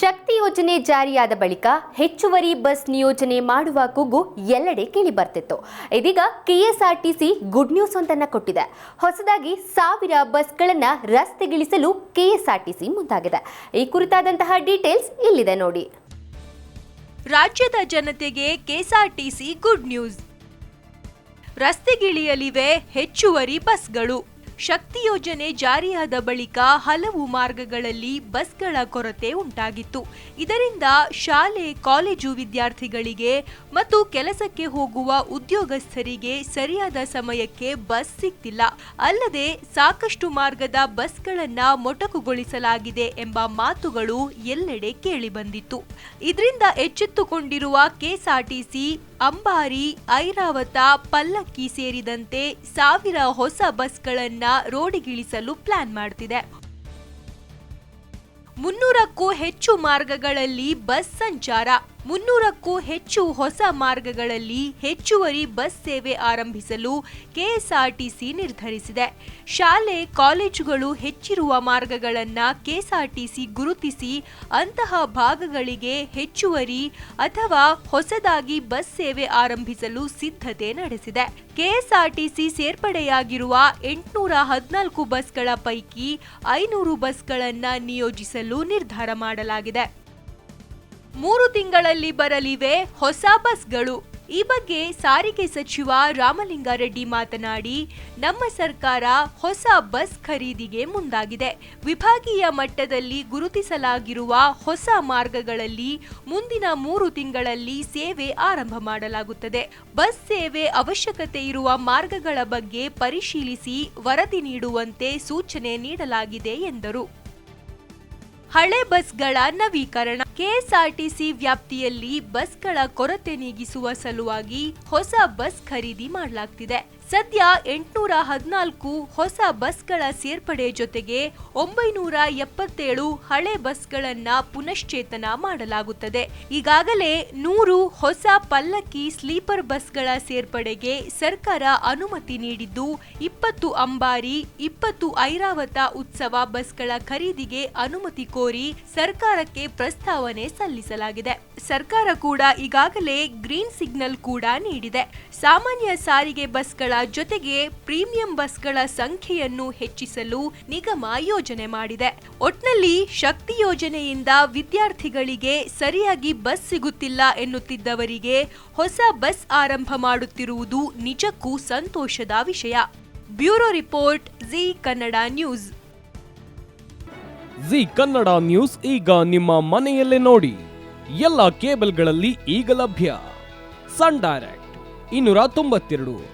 ಶಕ್ತಿ ಯೋಜನೆ ಜಾರಿಯಾದ ಬಳಿಕ ಹೆಚ್ಚುವರಿ ಬಸ್ ನಿಯೋಜನೆ ಮಾಡುವ ಕೂಗು ಎಲ್ಲೆಡೆ ಕೇಳಿಬರ್ತಿತ್ತು ಇದೀಗ ಕೆಎಸ್ಆರ್ಟಿಸಿ ಗುಡ್ ನ್ಯೂಸ್ ಒಂದನ್ನ ಕೊಟ್ಟಿದೆ. ಹೊಸದಾಗಿ ಸಾವಿರ ಬಸ್ಗಳನ್ನು ರಸ್ತೆಗಿಳಿಸಲು ಕೆಎಸ್ಆರ್ಟಿಸಿ ಮುಂದಾಗಿದೆ. ಈ ಕುರಿತಾದಂತಹ ಡೀಟೇಲ್ಸ್ ಇಲ್ಲಿದೆ ನೋಡಿ. ರಾಜ್ಯದ ಜನತೆಗೆ ಕೆಎಸ್ಆರ್ಟಿಸಿ ಗುಡ್ ನ್ಯೂಸ್. ರಸ್ತೆಗಿಳಿಯಲಿವೆ ಹೆಚ್ಚುವರಿ ಬಸ್ಗಳು. ಶಕ್ತಿ ಯೋಜನೆ ಜಾರಿಯಾದ ಬಳಿಕ ಹಲವು ಮಾರ್ಗಗಳಲ್ಲಿ ಬಸ್ಗಳ ಕೊರತೆ ಉಂಟಾಗಿತ್ತು. ಇದರಿಂದ ಶಾಲೆ, ಕಾಲೇಜು ವಿದ್ಯಾರ್ಥಿಗಳಿಗೆ ಮತ್ತು ಕೆಲಸಕ್ಕೆ ಹೋಗುವ ಉದ್ಯೋಗಸ್ಥರಿಗೆ ಸರಿಯಾದ ಸಮಯಕ್ಕೆ ಬಸ್ ಸಿಗ್ತಿಲ್ಲ. ಅಲ್ಲದೆ ಸಾಕಷ್ಟು ಮಾರ್ಗದ ಬಸ್ಗಳನ್ನ ಮೊಟಕುಗೊಳಿಸಲಾಗಿದೆ ಎಂಬ ಮಾತುಗಳು ಎಲ್ಲೆಡೆ ಕೇಳಿಬಂದಿತ್ತು. ಇದರಿಂದ ಎಚ್ಚೆತ್ತುಕೊಂಡಿರುವ ಕೆಎಸ್ಆರ್ಟಿಸಿ ಅಂಬಾರಿ, ಐರಾವತ, ಪಲ್ಲಕ್ಕಿ ಸೇರಿದಂತೆ ಸಾವಿರ ಹೊಸ ಬಸ್ಗಳನ್ನ ರೋಡಿಗಿಳಿಸಲು ಪ್ಲಾನ್ ಮಾಡ್ತಿದೆ. ಮುನ್ನೂರಕ್ಕೂ ಹೆಚ್ಚು ಮಾರ್ಗಗಳಲ್ಲಿ ಬಸ್ ಸಂಚಾರ. ಮುನ್ನೂರಕ್ಕೂ ಹೆಚ್ಚು ಹೊಸ ಮಾರ್ಗಗಳಲ್ಲಿ ಹೆಚ್ಚುವರಿ ಬಸ್ ಸೇವೆ ಆರಂಭಿಸಲು ಕೆಎಸ್ಆರ್ಟಿಸಿ ನಿರ್ಧರಿಸಿದೆ. ಶಾಲೆ, ಕಾಲೇಜುಗಳು ಹೆಚ್ಚಿರುವ ಮಾರ್ಗಗಳನ್ನು ಕೆಎಸ್ಆರ್ಟಿಸಿ ಗುರುತಿಸಿ ಅಂತಹ ಭಾಗಗಳಿಗೆ ಹೆಚ್ಚುವರಿ ಅಥವಾ ಹೊಸದಾಗಿ ಬಸ್ ಸೇವೆ ಆರಂಭಿಸಲು ಸಿದ್ಧತೆ ನಡೆಸಿದೆ. ಕೆಎಸ್ಆರ್ಟಿಸಿ ಸೇರ್ಪಡೆಯಾಗಿರುವ ಎಂಟುನೂರ ಹದಿನಾಲ್ಕು ಬಸ್ಗಳ ಪೈಕಿ ಐನೂರು ಬಸ್ಗಳನ್ನು ನಿಯೋಜಿಸಲು ನಿರ್ಧಾರ ಮಾಡಲಾಗಿದೆ. ಮೂರು ತಿಂಗಳಲ್ಲಿ ಬರಲಿವೆ ಹೊಸ ಬಸ್ಗಳು. ಈ ಬಗ್ಗೆ ಸಾರಿಗೆ ಸಚಿವ ರಾಮಲಿಂಗಾರೆಡ್ಡಿ ಮಾತನಾಡಿ, ನಮ್ಮ ಸರ್ಕಾರ ಹೊಸ ಬಸ್ ಖರೀದಿಗೆ ಮುಂದಾಗಿದೆ. ವಿಭಾಗೀಯ ಮಟ್ಟದಲ್ಲಿ ಗುರುತಿಸಲಾಗಿರುವ ಹೊಸ ಮಾರ್ಗಗಳಲ್ಲಿ ಮುಂದಿನ ಮೂರು ತಿಂಗಳಲ್ಲಿ ಸೇವೆ ಆರಂಭ ಮಾಡಲಾಗುತ್ತದೆ. ಬಸ್ ಸೇವೆ ಅವಶ್ಯಕತೆ ಇರುವ ಮಾರ್ಗಗಳ ಬಗ್ಗೆ ಪರಿಶೀಲಿಸಿ ವರದಿ ನೀಡುವಂತೆ ಸೂಚನೆ ನೀಡಲಾಗಿದೆ ಎಂದರು. ಹಳೆ ಬಸ್ಗಳ ನವೀಕರಣ. ಕೆಎಸ್ಆರ್ಟಿಸಿ ವ್ಯಾಪ್ತಿಯಲ್ಲಿ ಬಸ್ಗಳ ಕೊರತೆ ನೀಗಿಸುವ ಸಲುವಾಗಿ ಹೊಸ ಬಸ್ ಖರೀದಿ ಮಾಡಲಾಗ್ತಿದೆ. ಸದ್ಯ ಎಂಟುನೂರ ಹದಿನಾಲ್ಕು ಹೊಸ ಬಸ್ಗಳ ಸೇರ್ಪಡೆ ಜೊತೆಗೆ ಒಂಬೈನೂರ ಎಪ್ಪತ್ತೇಳು ಹಳೆ ಬಸ್ಗಳನ್ನ ಪುನಶ್ಚೇತನ ಮಾಡಲಾಗುತ್ತದೆ. ಈಗಾಗಲೇ ನೂರು ಹೊಸ ಪಲ್ಲಕ್ಕಿ ಸ್ಲೀಪರ್ ಬಸ್ಗಳ ಸೇರ್ಪಡೆಗೆ ಸರ್ಕಾರ ಅನುಮತಿ ನೀಡಿದ್ದು, ಇಪ್ಪತ್ತು ಅಂಬಾರಿ, ಇಪ್ಪತ್ತು ಐರಾವತ ಉತ್ಸವ ಬಸ್ಗಳ ಖರೀದಿಗೆ ಅನುಮತಿ ಕೋರಿ ಸರ್ಕಾರಕ್ಕೆ ಪ್ರಸ್ತಾವನೆ ಸಲ್ಲಿಸಲಾಗಿದೆ. ಸರ್ಕಾರ ಕೂಡ ಈಗಾಗಲೇ ಗ್ರೀನ್ ಸಿಗ್ನಲ್ ಕೂಡ ನೀಡಿದೆ. ಸಾಮಾನ್ಯ ಸಾರಿಗೆ ಬಸ್ಗಳ ಜೊತೆಗೆ ಪ್ರೀಮಿಯಂ ಬಸ್ಗಳ ಸಂಖ್ಯೆಯನ್ನು ಹೆಚ್ಚಿಸಲು ನಿಗಮ ಯೋಜನೆ ಮಾಡಿದೆ. ಒಟ್ನಲ್ಲಿ ಶಕ್ತಿ ಯೋಜನೆಯಿಂದ ವಿದ್ಯಾರ್ಥಿಗಳಿಗೆ ಸರಿಯಾಗಿ ಬಸ್ ಸಿಗುತ್ತಿಲ್ಲ ಎನ್ನುತ್ತಿದ್ದವರಿಗೆ ಹೊಸ ಬಸ್ ಆರಂಭ ಮಾಡುತ್ತಿರುವುದು ನಿಜಕ್ಕೂ ಸಂತೋಷದ ವಿಷಯ. Bureau report, Zee Kannada news. Zee Kannada news ಈಗ ನಿಮ್ಮ ಮನೆಯಲ್ಲೇ ನೋಡಿ. ಎಲ್ಲ ಕೇಬಲ್ಗಳಲ್ಲಿ ಈಗ ಲಭ್ಯ. ಸನ್ ಡೈರೆಕ್ಟ್, ಇನ್ನೂರ ತೊಂಬತ್ತೆರಡು.